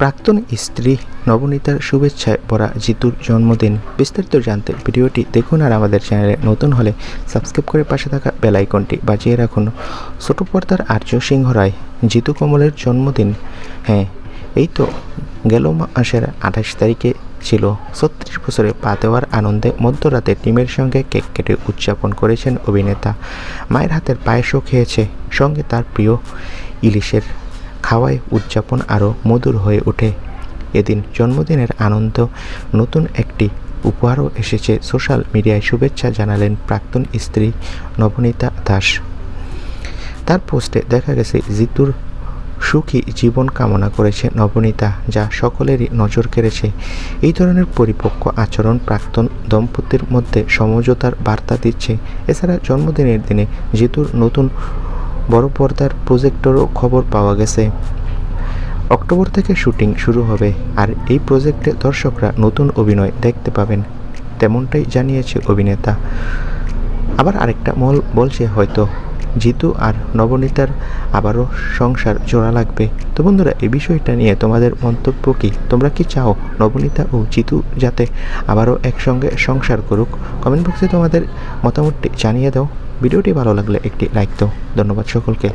প্রাক্তন স্ত্রী নবনীতার শুভেচ্ছায় ভরা জিতুর জন্মদিন। বিস্তারিত জানতে ভিডিওটি দেখুন আর আমাদের চ্যানেলে নতুন হলে সাবস্ক্রাইব করে পাশে থাকা বেল আইকনটি বাজিয়ে রাখুন। ছোট পর্দার আর্য সিংহ রায়, জিতু কমলের জন্মদিন। হ্যাঁ এই তো গেল মাসের আঠাশ তারিখে ছিল। ছত্রিশ বছরে পা দেওয়ার আনন্দে মধ্যরাতে টিমের সঙ্গে কেক কেটে উদযাপন করেছেন অভিনেতা। মায়ের হাতের পায়েসও খেয়েছে, সঙ্গে তার প্রিয় ইলিশের খাওয়ায় উদযাপন আরও মধুর হয়ে ওঠে। এদিন জন্মদিনের আনন্দ নতুন একটি উপহারও এসেছে সোশ্যাল মিডিয়ায় শুভেচ্ছা জানালেন প্রাক্তন স্ত্রী নবনীতা দাস। তার পোস্টে দেখা গেছে জিতুর সুখী জীবন কামনা করেছে নবনীতা, যা সকলেরই নজর কেড়েছে। এই ধরনের পরিপক্ক আচরণ প্রাক্তন দম্পতির মধ্যে সমঝোতার বার্তা দিচ্ছে। এছাড়া জন্মদিনের দিনে জিতুর নতুন বড় পর্দার প্রজেক্টরও খবর পাওয়া গেছে। অক্টোবর থেকে শুটিং শুরু হবে আর এই প্রজেক্টে দর্শকরা নতুন অভিনয় দেখতে পাবেন, তেমনটাই জানিয়েছে অভিনেতা। আবার আরেকটা মল বলছে হয়তো, জিতু আর নবনীতার আবারও সংসার জোড়া লাগবে। তো বন্ধুরা, এই বিষয়টা নিয়ে তোমাদের মন্তব্য কী? তোমরা কি চাও নবনীতা ও জিতু যাতে আবারও একসঙ্গে সংসার করুক? কমেন্ট বক্সে তোমাদের মতামতটি জানিয়ে দাও। ভিডিওটি ভালো লাগলে একটি লাইক দাও। ধন্যবাদ সকলকে।